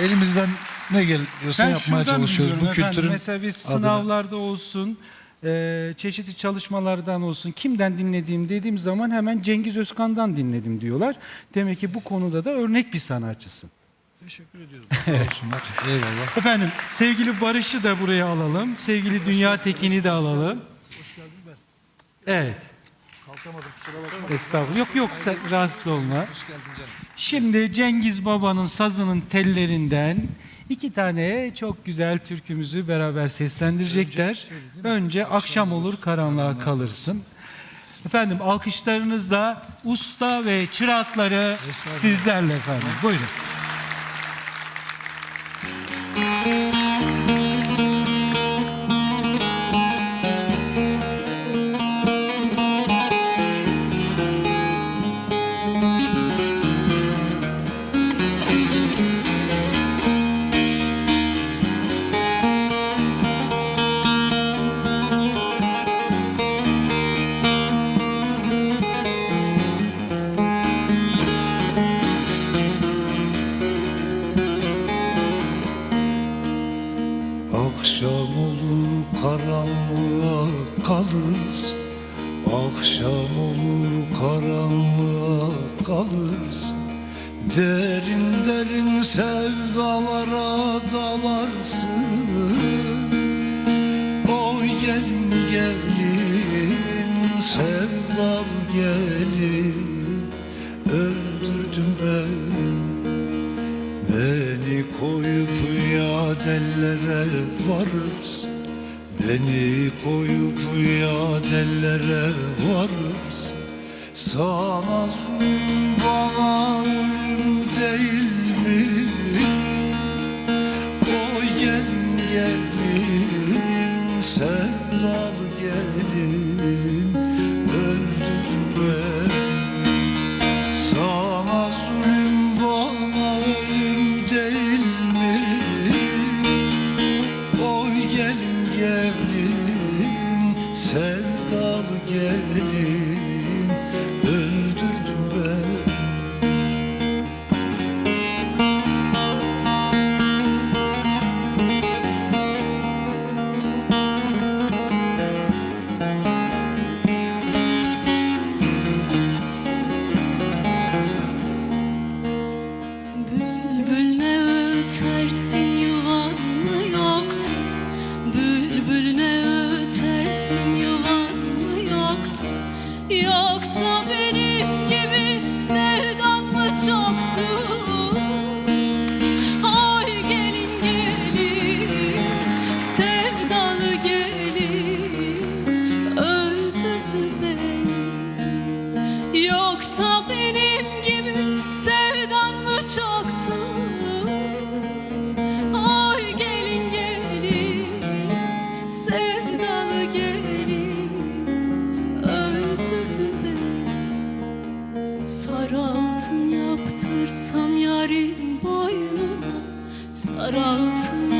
elimizden ne geliyorsa Ben yapmaya çalışıyoruz bu efendim, kültürün Mesela biz adına. sınavlarda olsun, e, çeşitli çalışmalardan olsun, kimden dinlediğim dediğim zaman hemen Cengiz Özkan'dan dinledim diyorlar. Demek ki bu konuda da örnek bir sanatçısın. Teşekkür ediyorum. Olsunlar. Eyvallah. Efendim sevgili Barış'ı da buraya alalım. Sevgili Dünya Tekin'i de alalım. Evet. Kalkamadım kusura bakma. Estağfurullah. Yok yok sen rahatsız olma. Hoş geldin canım. Şimdi Cengiz Baba'nın sazının tellerinden iki tane çok güzel türkümüzü beraber seslendirecekler. Önce akşam olur karanlığa kalırsın. Efendim alkışlarınızla usta ve çırakları sizlerle efendim. Buyurun. Karanlığa kalırız. Akşam olur karanlığa kalırız. Derin derin sevdalara dalarsın. Oy gelin gelin sevdal gelin. Öldürdün beni Beni koyup yadellere varız Beni koyup yadellere varız Sana bana ölüm değil mi? Oy gelin gelin sevdal gelin sevdalı sevdalı gelin, öldürdü beni. Sarı altın yaptırsam yarim boynuna, sarı altın